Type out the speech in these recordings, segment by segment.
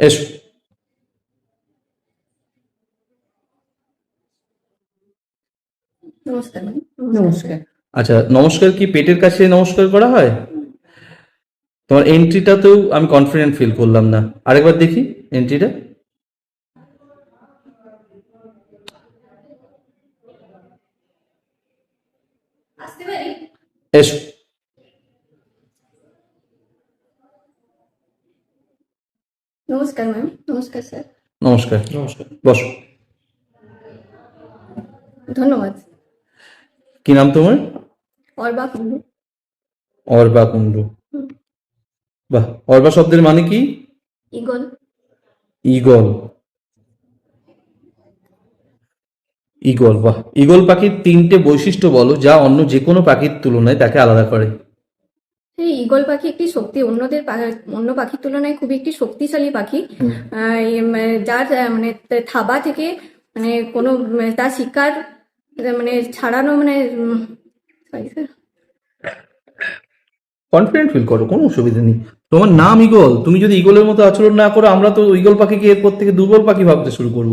এসো। নমস্কার আচ্ছা নমস্কার কি পেটের কাছে নমস্কার করা হয়? তোমার এন্ট্রিটাতেও আমি কনফিডেন্ট ফিল করলাম না। আরেকবার দেখি এন্ট্রিটা এসো। নমস্কার ম্যাম নমস্কার স্যার। নমস্কার। নমস্কার। বসো। ধন্যবাদ। কি নাম তোমার? অর্বা কুন্ডু অর্বা কুণ্ডু। বাহ অর্বা শব্দের মানে কি? Eagle eagle. ঈগল বাহ। ঈগল পাখির তিনটে বৈশিষ্ট্য বলো যা অন্য যে কোনো পাখির তুলনায় তাকে আলাদা করে। এই ইগল পাখি একটি শক্তি। অন্যদের অন্য পাখির তুলনায় খুবই একটি শক্তিশালী পাখি। যার মানে থাবা থেকে মানে কোনো তার শিকার মানে ছাড়ানো মানে কনফিডেন্ট ফিল করো কোনো অসুবিধা নেই। তোমার নাম ঈগল। তুমি যদি ঈগলের মতো আচরণ না করো আমরা তো ঈগল পাখিকে এরপর থেকে দুর্বল পাখি ভাবতে শুরু করব।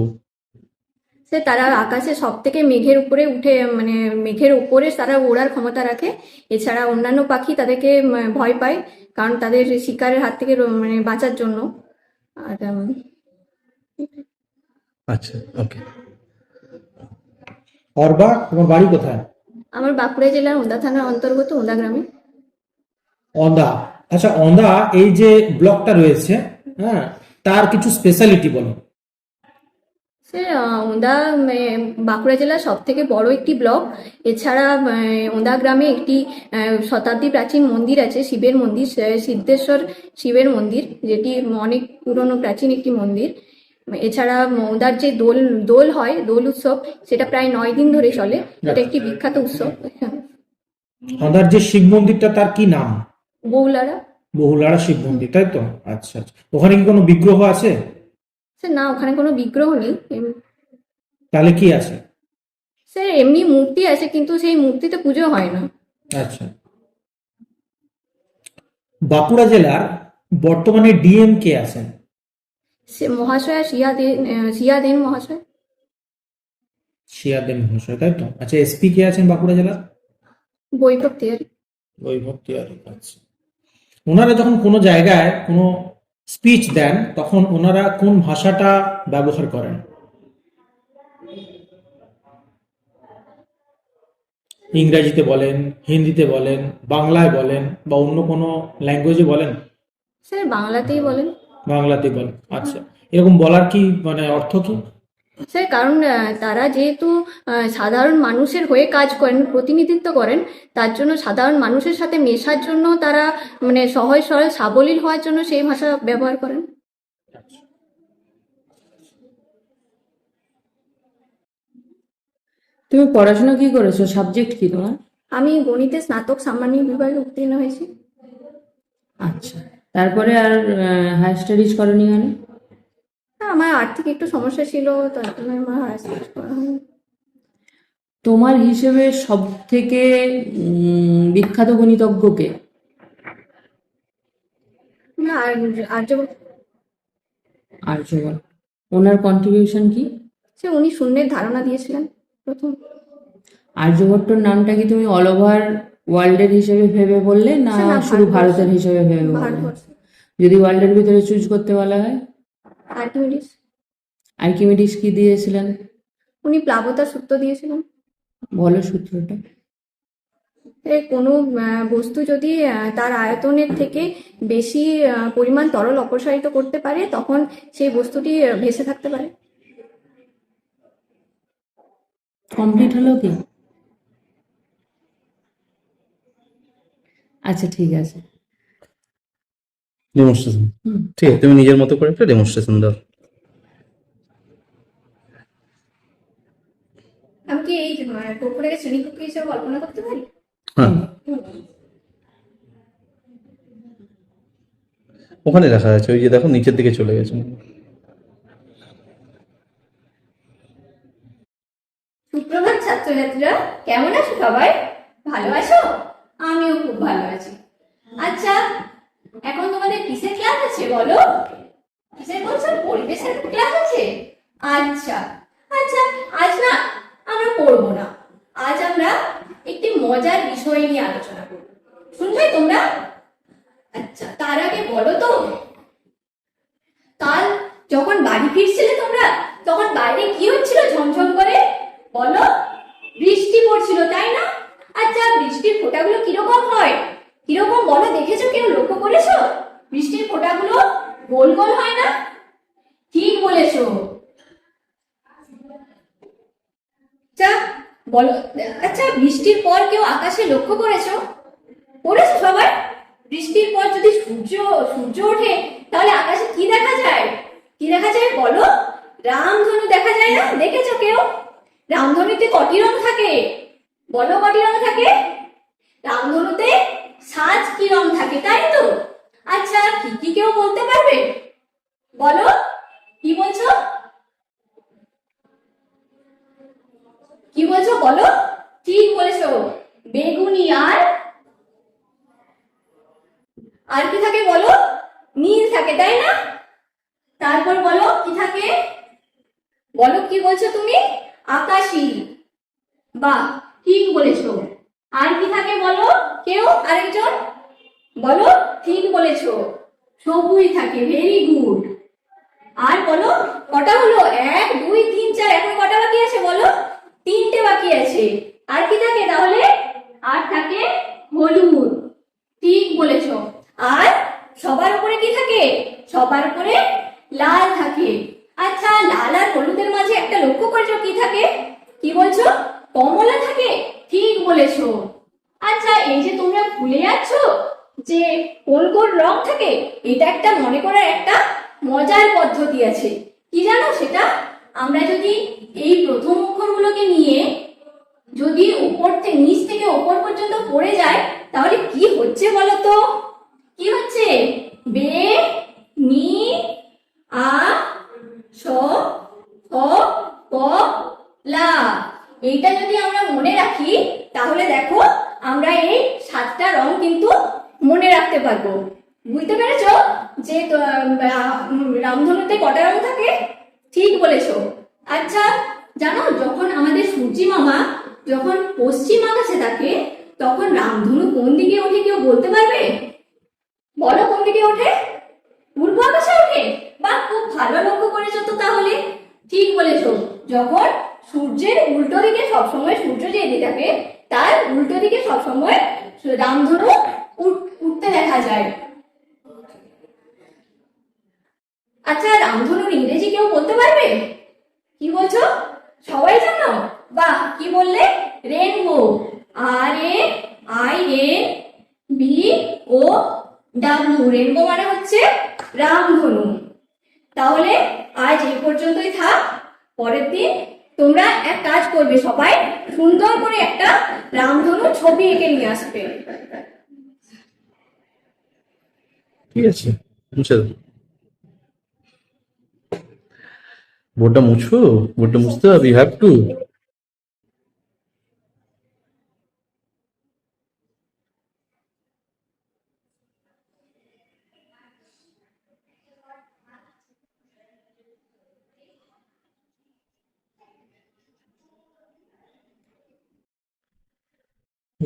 সে তারা আকাশে সব থেকে মেঘের উপরে উঠে মানে মেঘের উপরে তারা ওড়ার ক্ষমতা রাখে। এছাড়া অন্যান্য পাখি তাদেরকে ভয় পায় কারণ তাদের শিকারের হাত থেকে মানে বাঁচার জন্য। আর আচ্ছা ওকে অর্বা তোমার বাড়ি কোথায়? আমার বাঁকুড়া জেলার ওন্দা থানার অন্তর্গত ওন্দা গ্রামে। অন্দা আচ্ছা অন্দা এই যে ব্লকটা রয়েছে হ্যাঁ তার কিছু স্পেশালিটি বলো। ওন্দা বাঁকুড়া জেলার সব থেকে বড় একটি ব্লক। এছাড়া ওন্দা গ্রামে একটি শতাব্দী প্রাচীন মন্দির আছে শিবের মন্দির সিদ্ধেশ্বর শিবের মন্দির যেটি অনেক পুরনো প্রাচীন একটি মন্দির। এছাড়া ওন্দার যে দোল দোল হয় দোল উৎসব সেটা প্রায় নয় দিন ধরে চলে। এটা একটি বিখ্যাত উৎসব। অন্দার যে শিব মন্দিরটা তার কি নাম? বৌলারা বহুলারা শিব মন্দির তাই তো? আচ্ছা আচ্ছা। ওখানে কি কোনো বিগ্রহ আছে? না ওখানে কোনো বিগ্রহ নেই। তাহলে কি আছে? সে এমনি মূর্তি আছে কিন্তু সেই মূর্তিতে পুজো হয় না। আচ্ছা। বাঁকুড়া জেলার বর্তমানে ডিএম কে আছেন? সে মহাশয়া শিয়া দেন আহ, মহাশয়। শিয়াদেব মহাশয় তাই তো? আচ্ছা এসপি কে আছেন বাঁকুড়া জেলার? বৈভব তিওয়ারি। বৈভব তিওয়ারি আচ্ছা। ওনারা যখন কোনো জায়গায় কোনো স্পিচ দেন তখন ওনারা কোন ভাষাটা ব্যবহার করেন? ইংরাজিতে বলেন হিন্দিতে বলেন বাংলায় বলেন বা অন্য কোনো ল্যাঙ্গুয়েজে বলেন? স্যার বাংলাতেই বলেন। বাংলাতেই বলেন আচ্ছা। এরকম বলার কি মানে অর্থ কি? স্যার কারণ তারা যেহেতু সাধারণ মানুষের হয়ে কাজ করেন প্রতিনিধিত্ব করেন তার জন্য সাধারণ মানুষের সাথে মেশার জন্য তারা মানে সহজ সরল সাবলীল হওয়ার জন্য সেই ভাষা ব্যবহার করেন। তুমি পড়াশোনা কি করেছ? সাবজেক্ট কি তোমার? আমি গণিতে স্নাতক সামান্য বিভাগে উত্তীর্ণ হয়েছি। আচ্ছা। তারপরে আর হায়ার স্টাডিজ করনি কেন হ্যাঁ, আমার আর্থিক একটু সমস্যা ছিল তার জন্য আমার হায়ার স্টাডিজ করা হয়নি। তোমার হিসেবে সব থেকে বিখ্যাত গণিতজ্ঞকে না, আর আর্য আর্যভট্ট ওনার কন্ট্রিবিউশন কি? সে উনি শূন্যের ধারণা দিয়েছিলেন প্রথম। আর্যভট্টর নামটা কি তুমি অল ওভার ওয়ার্ল্ডের হিসেবে ভেবে বললে না শুধু ভারতের হিসেবে ভেবে বললে? যদি ওয়ার্ল্ডের ভিতরে চুজ করতে বলা হয়? আর্কিমিডিস। আর্কিমিডিস কি দিয়েছিলেন? উনি প্লাবতা সূত্র দিয়েছিলেন। বলো সূত্রটা। কোনো বস্তু যদি তার আয়তনের থেকে বেশি পরিমাণ তরল অপসারিত করতে পারে তখন সেই বস্তুটি ভেসে থাকতে পারে। কমপ্লিট হলো কি? আচ্ছা ঠিক আছে। ডেমনস্ট্রেশন ঠিক আছে তুমি নিজের মতো করে একটা ডেমনস্ট্রেশন দাও। আমি কি এই কুকুরকে শ্রেণীকক্ষ হিসেবে কল্পনা করতে পারি? হ্যাঁ। ওখানে দেখা যাচ্ছে ওই যে দেখো নিচের দিকে চলে গেছে। সুপ্রভাত ছাত্রছাত্রীরা কেমন আছো সবাই? ভালো আছো? আমিও খুব ভালো আছি। আচ্ছা এখন তোমাদের কিসের ক্লাস আছে বলো? কিসের বলছো? পরিবেশের ক্লাস আছে? আচ্ছা আচ্ছা আজ না আমরা পড়ব না। আজ আমরা একটি মজার বিষয় নিয়ে আলোচনা করব। শুনবে তোমরা? আচ্ছা তার আগে বলো তো, কাল যখন বাড়ি ফিরছিলে তোমরা, তখন বাইরে কি হচ্ছিল ঝমঝম করে? বলো। বৃষ্টি পড়ছিল, তাই না? আচ্ছা বৃষ্টির ফোঁটাগুলো কীরকম হয়? কীরকম বলো, দেখেছ কেউ? লক্ষ্য করেছ? বৃষ্টির ফোঁটাগুলো গোল গোল হয় না? ঠিক বলেছ। আচ্ছা বলো। আচ্ছা বৃষ্টির পর কেউ আকাশে লক্ষ্য করেছ? করেছ সবাই? বৃষ্টির পর যদি সূর্য সূর্য ওঠে, তাহলে আকাশে কি দেখা যায়? কি দেখা যায় বলো? রামধনু দেখা যায় না? দেখেছ কেউ? রামধনুতে কটি রং থাকে? বলো কটি রং থাকে? রামধনুতে সাত কি রং থাকে, তাই তো? আচ্ছা কি কি কেউ বলতে পারবে? বলো, কি বলছো? কি বলছো, বলো? ঠিক বলেছ, বেগুনি আর? আর কি থাকে বলো? নীল থাকে, তাই না? তারপর বলো, কি থাকে? বলো, কি বলছো তুমি? আকাশী। বা ঠিক বলেছ। আর কি থাকে বলো? কেউ আরেকজন? বলো, ঠিক বলেছ। সবুজ থাকে ভেরি গুড আর বলো, কটা হলো? এক, দুই, তিন, চার, এখন কটা বাকি আছে বলো? তিনটে বাকি আছে। আর কি থাকে তাহলে? আর থাকে হলুদ। ঠিক বলেছ। আর সবার উপরে কি থাকে? সবার উপরে লাল থাকে। আচ্ছা লাল আর হলুদের মাঝে একটা লক্ষ্য করেছ, কি থাকে? কি বলছো? কমলা থাকে? ঠিক বলেছ। আচ্ছা এই যে তোমরা ভুলে যাচ্ছ যে কোন কোন রং থাকে এটা একটা মনে করার একটা মজার পদ্ধতি আছে। কি জানো সেটা? আমরা যদি এই প্রথম অক্ষরগুলোকে নিয়ে যদি উপর থেকে, নিচ থেকে ওপর পর্যন্ত পড়ে যায় তাহলে কি হচ্ছে বলো তো কি হচ্ছে? বে, নি, আ, স ক লা। এইটা যদি আমরা মনে রাখি, তাহলে দেখো আমরা এই সাতটা রং কিন্তু মনে রাখতে পারব। বুঝতে পেরেছ যে রামধনুতে কটা রং থাকে? ঠিক বলেছ। আচ্ছা জানো, যখন আমাদের সূর্যি মামা যখন পশ্চিম আকাশে থাকে, তখন রামধনু কোন দিকে ওঠে কেউ বলতে পারবে? বলো, কোন দিকে ওঠে? পূর্ব আকাশে ওঠে? বা খুব ভালো লক্ষ্য করেছ তো তাহলে। ঠিক বলেছ, যখন সূর্যের উল্টো দিকে সবসময় সূর্য যেদিকে থাকে, তার উল্টো দিকে সবসময় রামধনু উঠ- উঠতে দেখা যায়। আচ্ছা রামধনুর ইংরেজি কেউ বলতে পারবে? কি বলছো? সবাই জানো? বাহ, কি বললে? Rainbow. R A I A B O W rainbow মানে হচ্ছে রামধনু। তাহলে আজ এই পর্যন্তই থাক, পরের দিন তোমরা এক কাজ করবে, সবাই সুন্দর করে একটা রামধনু ছবি এঁকে নিয়ে আসবে। ঠিক আছে, মুছে দাও বোর্ডটা মুছো, বোর্ডটা মুছতে হবে ইউ হ্যাভ টু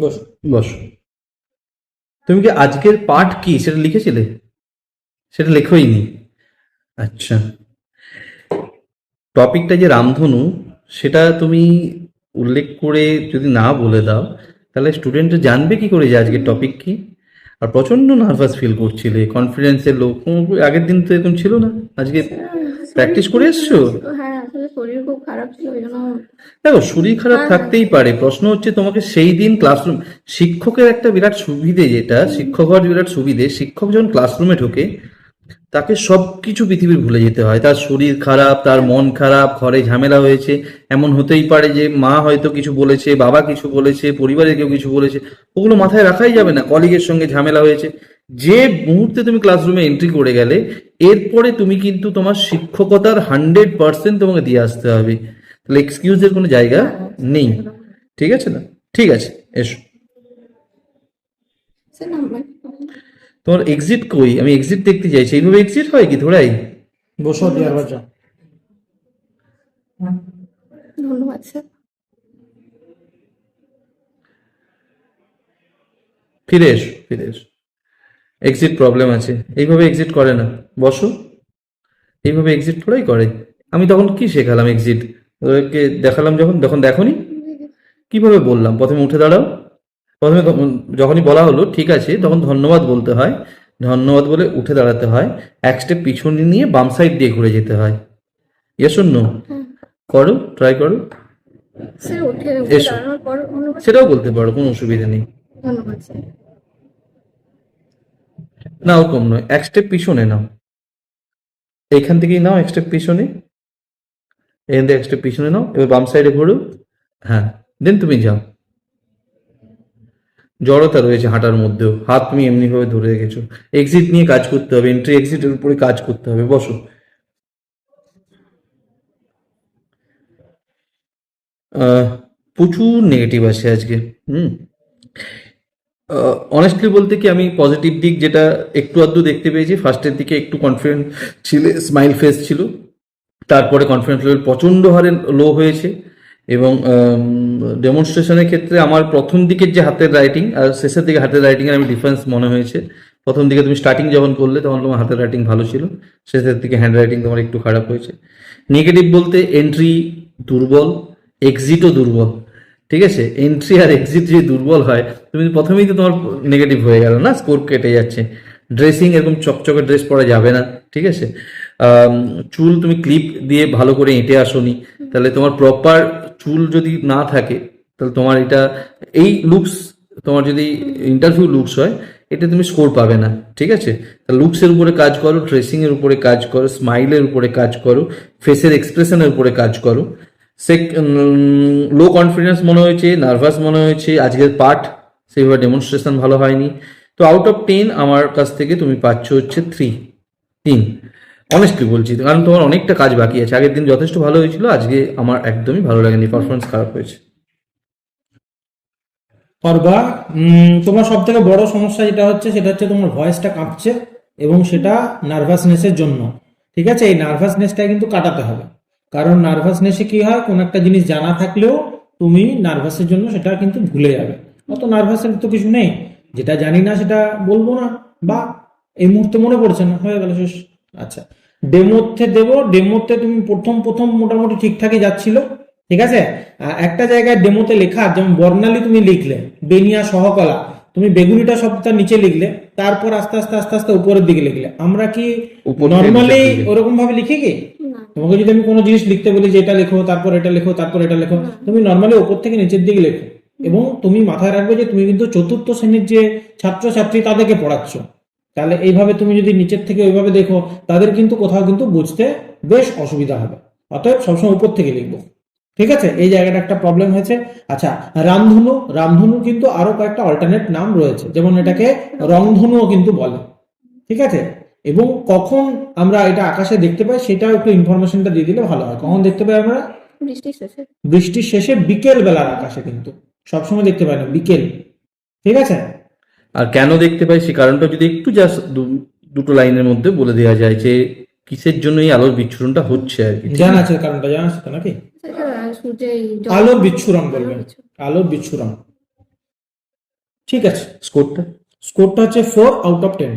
বস। তুমি কি আজকের পাঠ কি? সেটা লিখেছিলে? সেটা লেখোই নি আচ্ছা। টপিকটা যে রামধনু, সেটা তুমি উল্লেখ করে যদি না বলে দাও, তাহলে স্টুডেন্ট জানবে কি করে যে আজকের টপিক কি? আর প্রচণ্ড নার্ভাস ফিল করছিলে কনফিডেন্সের লোক আগের দিন তো এরকম ছিল না, আজকে প্র্যাকটিস করে এসছো? হ্যাঁ আসলে শরীর খুব খারাপ ছিল ওই জন্য দেখো শরীর খারাপ হ্যাঁ, থাকতেই পারে। প্রশ্ন হচ্ছে তোমাকে সেই দিন ক্লাসরুম শিক্ষকের একটা বিরাট সুবিধে যেটা শিক্ষক হওয়ার বিরাট সুবিধে শিক্ষক যখন ক্লাসরুমে ঢোকে তাকে সবকিছু পৃথিবীর ভুলে যেতে হয়। তার শরীর খারাপ তার মন খারাপ ঘরে ঝামেলা হয়েছে। এমন হতেই পারে যে মা হয়তো কিছু বলেছে বাবা কিছু বলেছে পরিবারের কেউ কিছু বলেছে ওগুলো মাথায় রাখাই যাবে না। কলিগের সঙ্গে ঝামেলা হয়েছে। যে মুহূর্তে তুমি ক্লাসরুমে এন্ট্রি করে গেলে এরপরে তুমি কিন্তু তোমার শিক্ষকতার হান্ড্রেড পার্সেন্ট তোমাকে দিয়ে আসতে হবে। তাহলে এক্সকিউজের কোনো জায়গা নেই। ঠিক আছে না? ঠিক আছে এসো। তোমার এক্সিট কই? আমি এক্সিট দেখতে চাইছি। এইভাবে এক্সিট হয় কি থোড়াই বসো ধন্যবাদ স্যার ফিরে এসো ফিরে এসো। এক্সিট প্রবলেম আছে। এইভাবে এক্সিট করে না। বসো। এইভাবে এক্সিট থোড়াই করে। আমি তখন কি শেখালাম এক্সিট ওদেরকে দেখালাম যখন তখন দেখোনি? কীভাবে বললাম? প্রথমে উঠে দাঁড়াও। প্রথমে যখনই বলা হলো ঠিক আছে তখন ধন্যবাদ বলতে হয়। ধন্যবাদ বলে উঠে দাঁড়াতে হয়। এক স্টেপ পিছনে নিয়ে বাম সাইড দিয়ে ঘুরে যেতে হয়। ইয়ে শূন্য করো ট্রাই করো। এসো। সেটাও বলতে পারো কোনো অসুবিধা নেই। ধন্যবাদ না ওরকম নয়, এক স্টেপ পিছনে নাও। এইখান থেকেই নাও, এক স্টেপ পিছনে। এখান থেকে এক স্টেপ পিছনে নাও, এবার বাম সাইডে ঘোরো। হ্যাঁ দেন তুমি যাও। জড়তা রয়েছে হাঁটার মধ্যেও, হাত তুমি এমনি ভাবে ধরে রেখেছো। এক্সিট নিয়ে কাজ করতে হবে এন্ট্রি এক্সিটের উপরে কাজ করতে হবে, বসো। প্রচুর নেগেটিভ আছে আজকে, হুম। অনেস্টলি বলতে কি আমি পজিটিভ দিক যেটা একটু আধটু দেখতে পেয়েছি। ফার্স্টের দিকে একটু কনফিডেন্ট ছিল স্মাইল ফেস ছিল। তারপরে কনফিডেন্স লেভেল প্রচণ্ড হারে লো হয়েছে এবং ডেমনস্ট্রেশনের ক্ষেত্রে আমার প্রথম দিকের যে হাতের রাইটিং আর শেষের দিকে হাতের রাইটিংয়ের আমি ডিফারেন্স মনে হয়েছে। প্রথম দিকে তুমি স্টার্টিং যখন করলে তখন তোমার হাতের রাইটিং ভালো ছিল। শেষের দিকে হ্যান্ড রাইটিং তোমার একটু খারাপ হয়েছে। নেগেটিভ বলতে এন্ট্রি দুর্বল এক্সিটও দুর্বল। ঠিক আছে? এন্ট্রি আর এক্সিট যদি দুর্বল হয়, তুমি প্রথমেই তো তোমার নেগেটিভ হয়ে গেল না? স্কোর কেটে যাচ্ছে। ড্রেসিং এরকম চকচকে ড্রেস পরা যাবে না, ঠিক আছে? চুল তুমি ক্লিপ দিয়ে ভালো করে এঁটে আসোনি, তাহলে তোমার প্রপার চুল যদি না থাকে, তাহলে তোমার এটা, এই লুকস তোমার যদি ইন্টারভিউ লুকস হয়, এটা তুমি স্কোর পাবে না, ঠিক আছে? লুকসের উপরে কাজ করো ড্রেসিং এর উপরে কাজ করো স্মাইলের উপরে কাজ করো ফেসের এক্সপ্রেশনের উপরে কাজ করো সে লো কনফিডেন্স মনে হয়েছে নার্ভাস মনে হয়েছে আজকের পাঠ সেইভাবে ডেমনস্ট্রেশন ভালো হয়নি। তো আউট অফ টেন আমার কাছ থেকে তুমি পাচ্ছ হচ্ছে থ্রি তিন। অনেস্টলি বলছি কারণ তোমার অনেকটা কাজ বাকি আছে। আগের দিন যথেষ্ট ভালো হয়েছিল আজকে আমার একদমই ভালো লাগেনি পারফরমেন্স খারাপ হয়েছে। উম, তোমার সব থেকে বড় সমস্যা যেটা হচ্ছে সেটা হচ্ছে তোমার ভয়েসটা কাঁপছে এবং সেটা নার্ভাসনেসের জন্য। ঠিক আছে? এই নার্ভাসনেসটা কিন্তু কাটাতে হবে। কারণ নার্ভাসনেসে কি হয়? কোন একটা জিনিস জানা থাকলেও তুমি নার্ভাসের জন্য সেটা কিন্তু ভুলে যাবে। অত নার্ভাসের তো কিছু নেই। যেটা জানি না সেটা বলব না। বা এই মুহূর্তে মনে পড়ছে না। হয়ে গেল শেষ। আচ্ছা। ডেমোতে দেবো। ডেমোতে তুমি প্রথম প্রথম মোটামুটি ঠিকঠাকই যাচ্ছিল। ঠিক আছে? একটা জায়গায় ডেমোতে লেখা যেমন বর্ণালী তুমি লিখলে বেনিয়া সহকলা। তুমি বেগুনিটা শব্দটা নিচে লিখলে তারপর আস্তে আস্তে আস্তে আস্তে উপরের দিকে লিখলে। আমরা কি নর্মালি ওরকম ভাবে লিখি কি? তোমাকে যদি আমি কোনো জিনিস লিখতে বলি যে এটা লেখো তারপর এটা লেখো তারপর এটা লেখো তুমি নর্মালি ওপর থেকে নিচের দিকে লেখো। এবং তুমি মাথায় রাখবে যে তুমি কিন্তু চতুর্থ শ্রেণির যে ছাত্রছাত্রী তাদেরকে পড়াচ্ছ। তাহলে এইভাবে তুমি যদি নিচের থেকে ওইভাবে দেখো তাদের কিন্তু কোথাও কিন্তু বুঝতে বেশ অসুবিধা হবে। অতএব সবসময় উপর থেকে লিখব। ঠিক আছে? এই জায়গাটা একটা প্রবলেম হয়েছে। আচ্ছা রামধনু রামধনু কিন্তু আরও কয়েকটা অল্টারনেট নাম রয়েছে। যেমন এটাকে রংধনুও কিন্তু বলে। ঠিক আছে? এবং কখন আমরা এটা আকাশে দেখতে পাই সেটাও একটু ইনফরমেশনটা দিয়ে দিলে ভালো হয়। কখন দেখতে পাই আমরা? বৃষ্টি শেষে। বৃষ্টির শেষে বিকেল বেলার আকাশে কিন্তু। সবসময় দেখতে পাই না বিকেল। ঠিক আছে? আর কেন দেখতে পাই সে কারণটা যদি একটু জাস্ট দুটো লাইনের মধ্যে বলে দেওয়া যায় যে কিসের জন্য এই আলোর বিচ্ছুরণটা হচ্ছে আর কি জানা আছে কারণটা জানা আছে তো নাকি? আলোর বিচ্ছুরণ বলবেন। আলোর বিচ্ছুরণ। ঠিক আছে। স্কোরটা স্কোরটা হচ্ছে ফোর আউট অফ টেন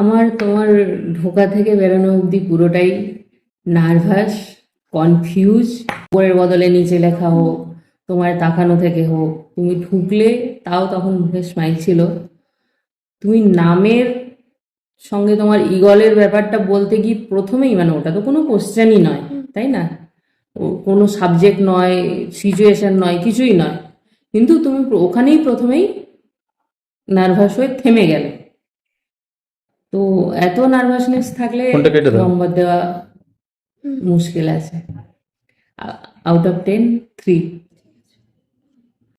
আমার তোমার ঢোকা থেকে বেরোনো অবধি পুরোটাই নার্ভাস কনফিউজ উপরের বদলে নিচে লেখা হোক, তোমার তাকানো থেকে হোক, তুমি ঢুকলে তাও তখন মুখে স্মাইল ছিল। তুমি নামের সঙ্গে তোমার ইগলের ব্যাপারটা বলতে গিয়ে প্রথমেই মানে ওটা তো কোনো কোশ্চেনই নয়, তাই না? কোনো সাবজেক্ট নয় সিচুয়েশন নয়, কিছুই নয়। কিন্তু তুমি ওখানেই প্রথমেই নার্ভাস হয়ে থেমে গেলে। তো এত নার্ভাসনেস থাকলে। নম্বর দেওয়া মুশকিল আছে। Out of ten three